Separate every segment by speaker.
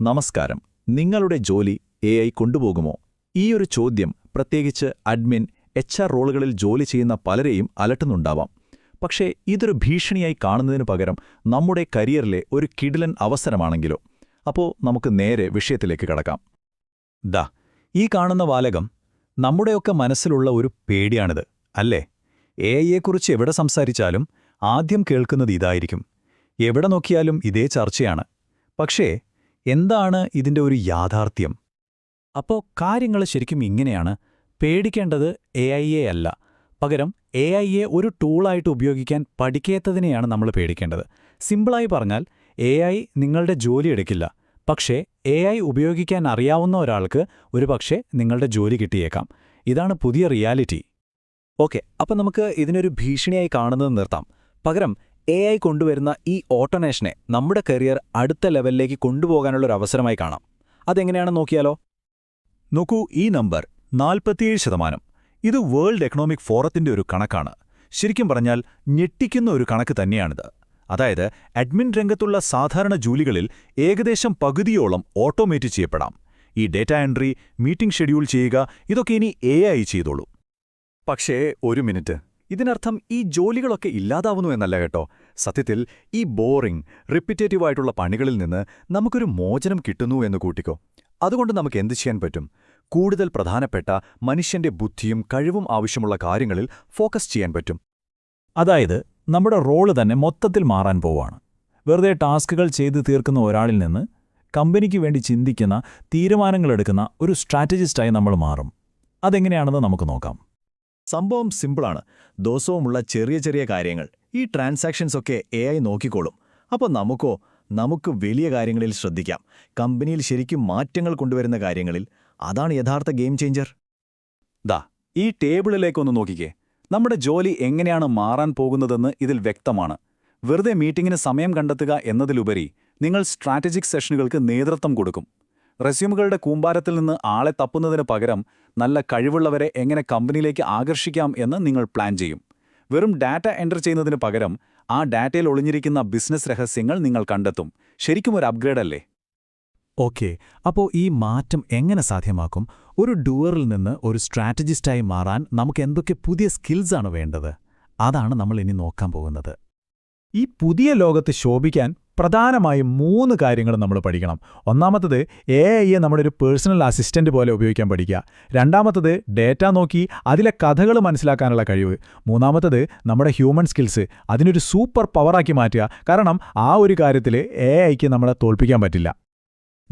Speaker 1: നമസ്കാരം. നിങ്ങളുടെ ജോലി എ ഐ കൊണ്ടുപോകുമോ? ഈയൊരു ചോദ്യം പ്രത്യേകിച്ച് അഡ്മിൻ എച്ച് ആർ റോളുകളിൽ ജോലി ചെയ്യുന്ന പലരെയും അലട്ടുന്നുണ്ടാവാം. പക്ഷേ ഇതൊരു ഭീഷണിയായി കാണുന്നതിനു പകരം നമ്മുടെ കരിയറിലെ ഒരു കിടിലൻ അവസരമാണെങ്കിലോ? അപ്പോൾ നമുക്ക് നേരെ വിഷയത്തിലേക്ക് കടക്കാം.
Speaker 2: ദ ഈ കാണുന്ന വാലകം നമ്മുടെയൊക്കെ മനസ്സിലുള്ള ഒരു പേടിയാണിത് അല്ലേ? എ ഐയെക്കുറിച്ച് എവിടെ സംസാരിച്ചാലും ആദ്യം കേൾക്കുന്നത് ഇതായിരിക്കും. എവിടെ നോക്കിയാലും ഇതേ ചർച്ചയാണ്. പക്ഷേ എന്താണ് ഇതിന്റെ ഒരു യാഥാർത്ഥ്യം? അപ്പോൾ കാര്യങ്ങൾ ശരിക്കും ഇങ്ങനെയാണ്. പേടിക്കേണ്ടത് എ ഐ എ അല്ല. പകരം എ ഐ എ ഒരു ടൂളായിട്ട് ഉപയോഗിക്കാൻ പഠിക്കേത്തതിനെയാണ് നമ്മൾ പേടിക്കേണ്ടത്. സിമ്പിളായി പറഞ്ഞാൽ എ ഐ നിങ്ങളുടെ ജോലി എടുക്കില്ല. പക്ഷേ എ ഐ ഉപയോഗിക്കാൻ അറിയാവുന്ന ഒരാൾക്ക് ഒരുപക്ഷെ നിങ്ങളുടെ ജോലി കിട്ടിയേക്കാം. ഇതാണ് പുതിയ റിയാലിറ്റി ഓക്കെ അപ്പം നമുക്ക് ഇതിനൊരു ഭീഷണിയായി കാണുന്നത് നിർത്താം. പകരം എ ഐ കൊണ്ടുവരുന്ന ഈ ഓട്ടോമേഷനെ നമ്മുടെ കരിയർ അടുത്ത ലെവലിലേക്ക് കൊണ്ടുപോകാനുള്ള ഒരു അവസരമായി കാണാം. അതെങ്ങനെയാണെന്ന് നോക്കിയാലോ?
Speaker 1: നോക്കൂ ഈ നമ്പർ നാൽപ്പത്തിയേഴ് ശതമാനം. ഇത് വേൾഡ് എക്കണോമിക് ഫോറത്തിന്റെ ഒരു കണക്കാണ്. ശരിക്കും പറഞ്ഞാൽ ഞെട്ടിക്കുന്ന ഒരു കണക്ക് തന്നെയാണിത്. അതായത് അഡ്മിൻ രംഗത്തുള്ള സാധാരണ ജോലികളിൽ ഏകദേശം പകുതിയോളം ഓട്ടോമേറ്റ് ചെയ്യപ്പെടാം. ഈ ഡേറ്റ എൻട്രി മീറ്റിംഗ് ഷെഡ്യൂൾ ചെയ്യുക ഇതൊക്കെ ഇനി എ ചെയ്തോളൂ.
Speaker 2: പക്ഷേ ഒരു മിനിറ്റ് ഇതിനർത്ഥം ഈ ജോലികളൊക്കെ ഇല്ലാതാവുന്നു എന്നല്ല കേട്ടോ. സത്യത്തിൽ ഈ ബോറിംഗ് റിപ്പിറ്റേറ്റീവായിട്ടുള്ള പണികളിൽ നിന്ന് നമുക്കൊരു മോചനം കിട്ടുന്നു എന്ന് കൂട്ടിക്കോ. അതുകൊണ്ട് നമുക്ക് എന്ത് ചെയ്യാൻ പറ്റും? കൂടുതൽ പ്രധാനപ്പെട്ട മനുഷ്യന്റെ ബുദ്ധിയും കഴിവും ആവശ്യമുള്ള കാര്യങ്ങളിൽ ഫോക്കസ് ചെയ്യാൻ പറ്റും.
Speaker 3: അതായത് നമ്മുടെ റോൾ തന്നെ മൊത്തത്തിൽ മാറാൻ പോവാണ്. വെറുതെ ടാസ്കുകൾ ചെയ്തു തീർക്കുന്ന ഒരാളിൽ നിന്ന് കമ്പനിക്ക് വേണ്ടി ചിന്തിക്കുന്ന തീരുമാനങ്ങളെടുക്കുന്ന ഒരു സ്ട്രാറ്റജിസ്റ്റായി നമ്മൾ മാറും. അതെങ്ങനെയാണെന്ന് നമുക്ക് നോക്കാം.
Speaker 2: സംഭവം സിമ്പിളാണ്. ദിവസവുമുള്ള ചെറിയ ചെറിയ കാര്യങ്ങൾ. ഈ ട്രാൻസാക്ഷൻസ് ഒക്കെ എ ഐ നോക്കിക്കോളും. അപ്പോൾ നമുക്കോ നമുക്ക് വലിയ കാര്യങ്ങളിൽ ശ്രദ്ധിക്കാം. കമ്പനിയിൽ ശരിക്കും മാറ്റങ്ങൾ കൊണ്ടുവരുന്ന കാര്യങ്ങളിൽ. അതാണ് യഥാർത്ഥ ഗെയിം ചേഞ്ചർ. ദാ ഈ ടേബിളിലേക്കൊന്ന് നോക്കിക്കേ. നമ്മുടെ ജോലി എങ്ങനെയാണ് മാറാൻ പോകുന്നതെന്ന് ഇതിൽ വ്യക്തമാണ്. വെറുതെ മീറ്റിംഗിന് സമയം കണ്ടെത്തുക എന്നതിലുപരി നിങ്ങൾ സ്ട്രാറ്റജിക് സെഷനുകൾക്ക് നേതൃത്വം കൊടുക്കും. റെസ്യൂമുകളുടെ കൂമ്പാരത്തിൽ നിന്ന് ആളെ തപ്പുന്നതിന് പകരം നല്ല കഴിവുള്ളവരെ എങ്ങനെ കമ്പനിയിലേക്ക് ആകർഷിക്കാം എന്ന് നിങ്ങൾ പ്ലാൻ ചെയ്യും. വെറും ഡാറ്റ എന്റർ ചെയ്യുന്നതിന് പകരം ആ ഡാറ്റയിൽ ഒളിഞ്ഞിരിക്കുന്ന ബിസിനസ് രഹസ്യങ്ങൾ നിങ്ങൾ കണ്ടെത്തും. ശരിക്കും ഒരു അപ്ഗ്രേഡ് അല്ലേ?
Speaker 3: ഓക്കെ. അപ്പോൾ ഈ മാറ്റം എങ്ങനെ സാധ്യമാക്കും? ഒരു ഡുവറിൽ നിന്ന് ഒരു സ്ട്രാറ്റജിസ്റ്റായി മാറാൻ നമുക്ക് എന്തൊക്കെ പുതിയ സ്കിൽസാണ് വേണ്ടത്? അതാണ് നമ്മൾ ഇനി നോക്കാൻ പോകുന്നത്. ഈ പുതിയ ലോകത്ത് ശോഭിക്കാൻ പ്രധാനമായും മൂന്ന് കാര്യങ്ങൾ നമ്മൾ പഠിക്കണം. ഒന്നാമത്തത് എ ഐയെ നമ്മുടെ ഒരു പേഴ്സണൽ അസിസ്റ്റന്റ് പോലെ ഉപയോഗിക്കാൻ പഠിക്കുക. രണ്ടാമത്തത് ഡേറ്റ നോക്കി അതിലെ കഥകൾ മനസ്സിലാക്കാനുള്ള കഴിവ്. മൂന്നാമത്തത് നമ്മുടെ ഹ്യൂമൻ സ്കിൽസ് അതിനൊരു സൂപ്പർ പവറാക്കി മാറ്റുക. കാരണം ആ ഒരു കാര്യത്തിൽ എ ഐക്ക് നമ്മളെ തോൽപ്പിക്കാൻ പറ്റില്ല.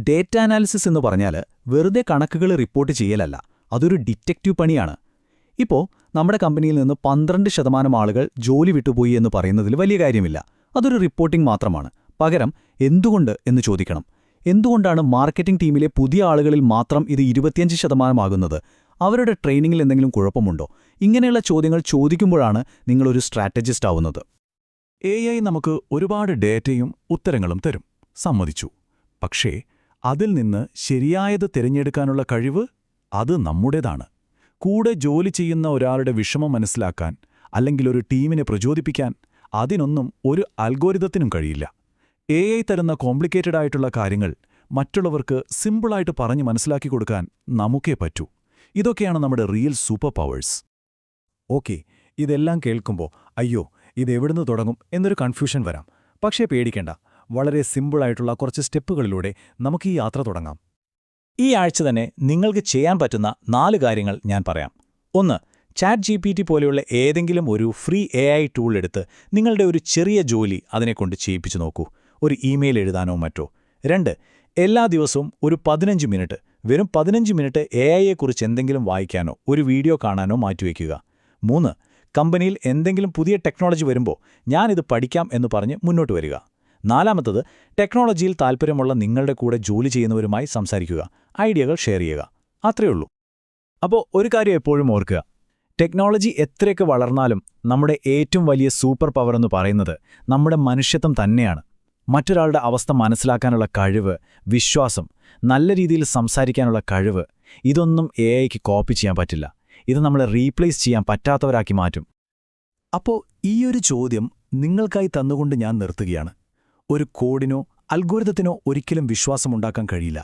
Speaker 2: ഡേറ്റ അനാലിസിസ് എന്ന് പറഞ്ഞാൽ വെറുതെ കണക്കുകൾ റിപ്പോർട്ട് ചെയ്യലല്ല. അതൊരു ഡിറ്റക്റ്റീവ് പണിയാണ്. ഇപ്പോ നമ്മുടെ കമ്പനിയിൽ നിന്ന് പന്ത്രണ്ട് ശതമാനം ആളുകൾ ജോലി വിട്ടുപോയി എന്ന് പറയുന്നതിൽ വലിയ കാര്യമില്ല. അതൊരു റിപ്പോർട്ടിംഗ് മാത്രമാണ്. പകരം എന്തുകൊണ്ട് എന്ന് ചോദിക്കണം. എന്തുകൊണ്ടാണ് മാർക്കറ്റിംഗ് ടീമിലെ പുതിയ ആളുകളിൽ മാത്രം ഇത് ഇരുപത്തിയഞ്ച് ശതമാനമാകുന്നത് അവരുടെ ട്രെയിനിങ്ങിൽ എന്തെങ്കിലും കുഴപ്പമുണ്ടോ? ഇങ്ങനെയുള്ള ചോദ്യങ്ങൾ ചോദിക്കുമ്പോഴാണ് നിങ്ങളൊരു സ്ട്രാറ്റജിസ്റ്റ് ആവുന്നത്.
Speaker 3: എ ഐ നമുക്ക് ഒരുപാട് ഡേറ്റയും ഉത്തരങ്ങളും തരും. സമ്മതിച്ചു. പക്ഷേ അതിൽ നിന്ന് ശരിയായത് തിരഞ്ഞെടുക്കാനുള്ള കഴിവ് അത് നമ്മുടേതാണ്. കൂടെ ജോലി ചെയ്യുന്ന ഒരാളുടെ വിഷമം മനസ്സിലാക്കാൻ അല്ലെങ്കിൽ ഒരു ടീമിനെ പ്രചോദിപ്പിക്കാൻ അതിനൊന്നും ഒരു അൽഗോരിതത്തിനും കഴിയില്ല. എ ഐ തരുന്ന കോംപ്ലിക്കേറ്റഡ് ആയിട്ടുള്ള കാര്യങ്ങൾ മറ്റുള്ളവർക്ക് സിമ്പിളായിട്ട് പറഞ്ഞ് മനസ്സിലാക്കി കൊടുക്കാൻ നമുക്കേ പറ്റൂ. ഇതൊക്കെയാണ് നമ്മുടെ റിയൽ സൂപ്പർ പവേഴ്സ്
Speaker 2: ഓക്കെ ഇതെല്ലാം കേൾക്കുമ്പോൾ അയ്യോ ഇതെവിടുന്ന് തുടങ്ങും എന്നൊരു കൺഫ്യൂഷൻ വരാം. പക്ഷേ പേടിക്കേണ്ട വളരെ സിമ്പിളായിട്ടുള്ള കുറച്ച് സ്റ്റെപ്പുകളിലൂടെ നമുക്ക് ഈ യാത്ര തുടങ്ങാം. ഈ ആഴ്ച തന്നെ നിങ്ങൾക്ക് ചെയ്യാൻ പറ്റുന്ന നാല് കാര്യങ്ങൾ ഞാൻ പറയാം. ഒന്ന് ചാറ്റ് ജി പി ടി പോലെയുള്ള ഏതെങ്കിലും ഒരു ഫ്രീ എ ഐ ടൂൾ എടുത്ത് നിങ്ങളുടെ ഒരു ചെറിയ ജോലി അതിനെക്കൊണ്ട് ചെയ്യിപ്പിച്ചു നോക്കൂ. ഒരു ഇമെയിൽ എഴുതാനോ മറ്റോ. രണ്ട് എല്ലാ ദിവസവും ഒരു പതിനഞ്ച് മിനിറ്റ് വെറും പതിനഞ്ച് മിനിറ്റ് എ ഐയെക്കുറിച്ച് എന്തെങ്കിലും വായിക്കാനോ ഒരു വീഡിയോ കാണാനോ മാറ്റിവെക്കുക മൂന്ന് കമ്പനിയിൽ എന്തെങ്കിലും പുതിയ ടെക്നോളജി വരുമ്പോൾ ഞാനിത് പഠിക്കാം എന്ന് പറഞ്ഞ് മുന്നോട്ട് വരിക. നാലാമത്തത് ടെക്നോളജിയിൽ താൽപ്പര്യമുള്ള നിങ്ങളുടെ കൂടെ ജോലി ചെയ്യുന്നവരുമായി സംസാരിക്കുക ഐഡിയകൾ ഷെയർ ചെയ്യുക. അത്രയുള്ളൂ അപ്പോൾ ഒരു കാര്യം എപ്പോഴും ഓർക്കുക. ടെക്നോളജി എത്രയൊക്കെ വളർന്നാലും നമ്മുടെ ഏറ്റവും വലിയ സൂപ്പർ പവർ എന്ന് പറയുന്നത് നമ്മുടെ മനുഷ്യത്വം തന്നെയാണ്. മറ്റൊരാളുടെ അവസ്ഥ മനസ്സിലാക്കാനുള്ള കഴിവ് വിശ്വാസം നല്ല രീതിയിൽ സംസാരിക്കാനുള്ള കഴിവ് ഇതൊന്നും എ ഐക്ക് കോപ്പി ചെയ്യാൻ പറ്റില്ല. ഇത് നമ്മളെ റീപ്ലേസ് ചെയ്യാൻ പറ്റാത്തവരാക്കി മാറ്റും. അപ്പോൾ ഈയൊരു ചോദ്യം നിങ്ങൾക്കായി തന്നുകൊണ്ട് ഞാൻ നിർത്തുകയാണ്. ഒരു കോഡിനോ അൽഗോരിതത്തിനോ ഒരിക്കലും വിശ്വാസമുണ്ടാക്കാൻ കഴിയില്ല.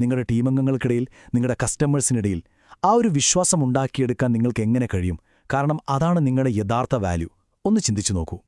Speaker 2: നിങ്ങളുടെ ടീമംഗങ്ങൾക്കിടയിൽ നിങ്ങളുടെ കസ്റ്റമേഴ്സിനിടയിൽ ആ ഒരു വിശ്വാസം ഉണ്ടാക്കിയെടുക്കാൻ നിങ്ങൾക്ക് എങ്ങനെ കഴിയും? കാരണം അതാണ് നിങ്ങളുടെ യഥാർത്ഥ വാല്യൂ. ഒന്ന് ചിന്തിച്ചു നോക്കൂ.